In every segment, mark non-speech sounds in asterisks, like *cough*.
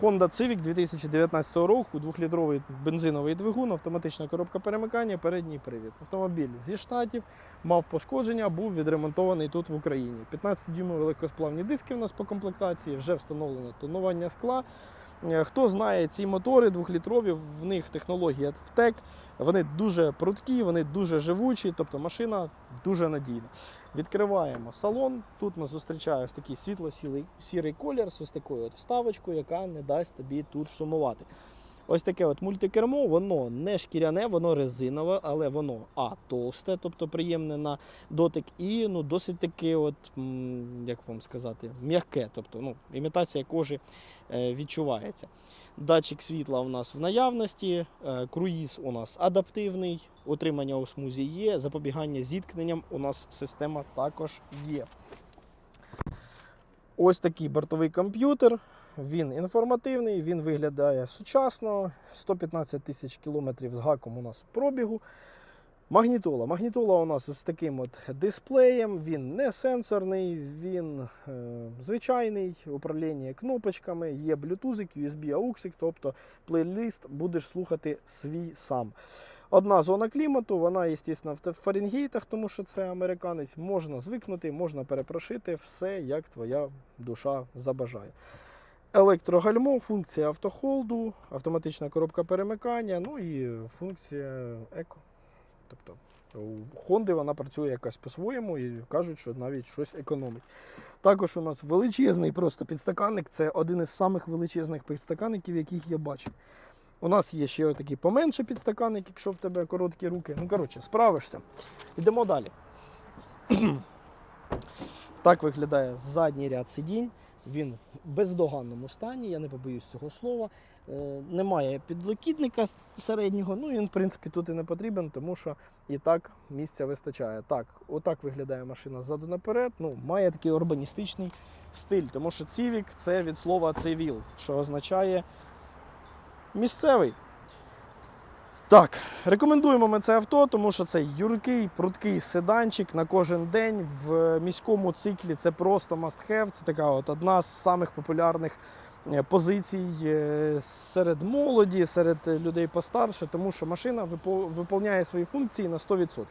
Honda Civic 2019 року, 2-літровий бензиновий двигун, автоматична коробка перемикання, передній привід. Автомобіль зі штатів мав пошкодження, був відремонтований тут в Україні. 15 дюймові легкосплавні диски у нас по комплектації, вже встановлено тонування скла. Е, Хто знає ці мотори двохлітрові, в них технологія ВТЕК, вони дуже прудкі, вони дуже живучі, тобто машина дуже надійна. Відкриваємо салон. Тут нас зустрічає ось такий світло-сірий сірий колір з ось такою от вставочкою, яка не дасть тобі тут сумувати. Ось таке от мультикермо, воно не шкіряне, воно резинове, але воно а товсте, тобто приємне на дотик, і ну, досить таке, от, як вам сказати, м'яке, тобто ну, імітація кожи е, відчувається. Датчик світла у нас в наявності, е, круїз у нас адаптивний, утримання у смузі є, запобігання зіткненням у нас система також є. Ось такий бортовий комп'ютер. Він інформативний, він виглядає сучасно. 115 тисяч кілометрів з гаком у нас пробігу. Магнітола. Магнітола у нас з таким от дисплеєм. Він не сенсорний, він е, звичайний, управління кнопочками, є Bluetooth, USB, AUX, тобто плейлист будеш слухати свій сам. Одна зона клімату, вона, звісно, в Фаренгейтах, тому що це американець. Можна звикнути, можна перепрошити все, як твоя душа забажає. Електрогальмо, функція автохолду, автоматична коробка перемикання, ну і функція еко. Тобто у Honda вона працює якось по-своєму і кажуть, що навіть щось економить. Також у нас величезний просто підстаканник. Це один із самих величезних підстаканників, яких я бачив. У нас є ще такий поменше підстаканник, якщо в тебе короткі руки. Ну, коротше, справишся. Йдемо далі. *clears throat* так виглядає задній ряд сидінь. Він в бездоганному стані, я не побоюсь цього слова. Е, Немає підлокітника середнього, ну він, в принципі, тут і не потрібен, тому що і так місця вистачає. Так, отак виглядає машина ззаду наперед. Ну, має такий урбаністичний стиль, тому що цивік це від слова цивіл, що означає місцевий. Так, рекомендуємо ми це авто, тому що це юркий, прудкий седанчик на кожен день. В міському циклі це просто must have. Це така от одна з самих популярних е, позицій е, серед молоді, серед людей постарше, тому що машина випо- виповняє свої функції на 100%.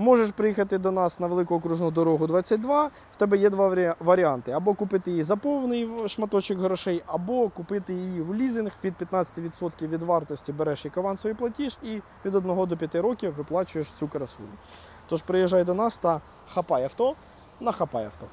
Можеш приїхати до нас на велику окружну дорогу 22. В тебе є два варіанти: або купити її за повний шматочок грошей, або купити її в лізинг від 15% від вартості береш як авансовий платіж і від 1 до 5 років виплачуєш цю красуню. Тож приїжджай до нас та хапай авто на хапай авто.